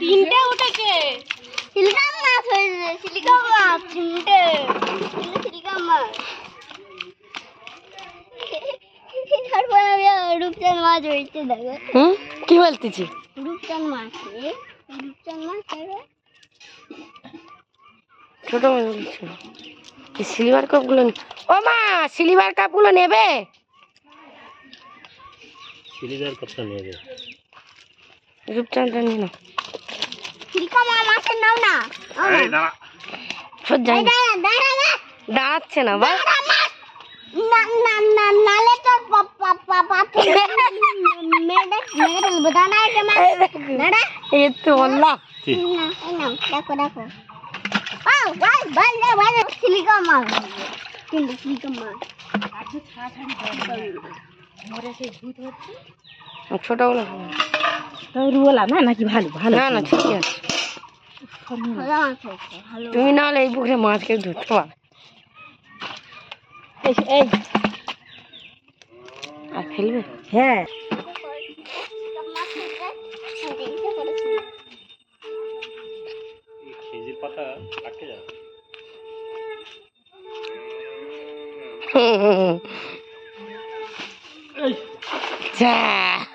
তিনটে উঠেছে সিলিকা মাছ হয়েছে সিলিকা মাছ তিনটে। সিলিকা মাছ। তারপর আমি রূপচান মাছ হয়েছে দেখো হুম? কি বলতেছি? রূপচান মাছ এ, রূপচান মাছ ছোট সিলভার কাপগুলো ও মা সিলভার কাপগুলো নেবে সিলিন্ডার কতটা নেবে রূপচাঁদটা নিয়ে নাও সিলিকা মা মাছের নাও না নাও না। এই দাঁড়া। সব জানি দাঁড়া দাঁড়া না দাঁড়াচ্ছে না বা দাঁড়া মাছ না না না নালে তো পা- পা- পা- পাতে মেরে মেরে ফেলব দাঁড়া এটা মাছ দাঁড়া এ তো আল্লাহ ঠিক। না? রুয়ালা নাকি ভালো? ভালো না না ঠিক আছে। তুমি না হলে এই পুকুরে মাছ কেউ ধরতে এই এই। আর ফেলবে? হ্যাঁ। এই খেজির Chà.